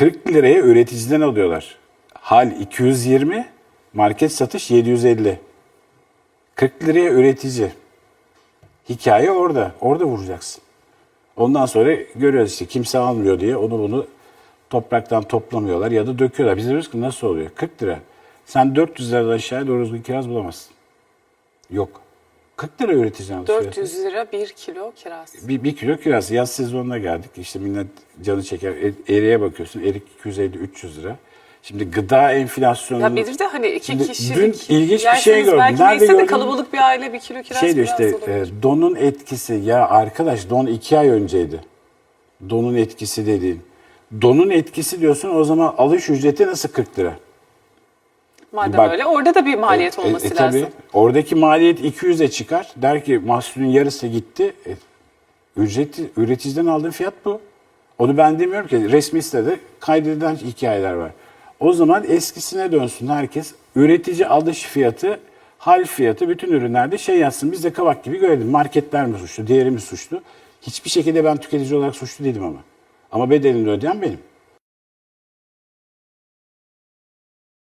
40 liraya üreticiden alıyorlar. Hal 220, market satış 750. 40 liraya üretici. Hikaye orada. Orada vuracaksın. Ondan sonra görüyoruz işte kimse almıyor diye onu bunu topraktan toplamıyorlar ya da döküyorlar. Biz diyoruz ki nasıl oluyor? 40 lira. Sen 400 liradan aşağıya doğru düzgün kiraz bulamazsın. Yok. 40 lira alıyor. 400 lira 1 kilo kiraz. Bir, bir kilo kiraz. Yaz sezonuna geldik. İşte millet canı çeker. E- Eriğe bakıyorsun. Erik 250-300 lira. Şimdi gıda enflasyonu... Ya bir de hani iki Şimdi kişilik dün ilginç bir şey gördüm. Belki Nerede neyse de gördüm? kalabalık bir aile bir kilo kiraz şey diyor işte e, donun etkisi ya arkadaş don iki ay önceydi. Donun etkisi dediğin. Donun etkisi diyorsun o zaman alış ücreti nasıl 40 lira? Madem bak- öyle orada da bir maliyet E, olması e, tabii. lazım. Oradaki maliyet 200'e çıkar. Der ki mahsulün yarısı gitti. E, ücreti, üreticiden aldığın fiyat bu. Onu ben demiyorum ki resmi sitede kaydedilen hikayeler var. O zaman eskisine dönsün herkes. Üretici alış fiyatı, hal fiyatı bütün ürünlerde şey yazsın. Biz de kavak gibi görelim. Marketler mi suçlu, diğeri mi suçlu? Hiçbir şekilde ben tüketici olarak suçlu değilim ama. Ama bedelini ödeyen benim.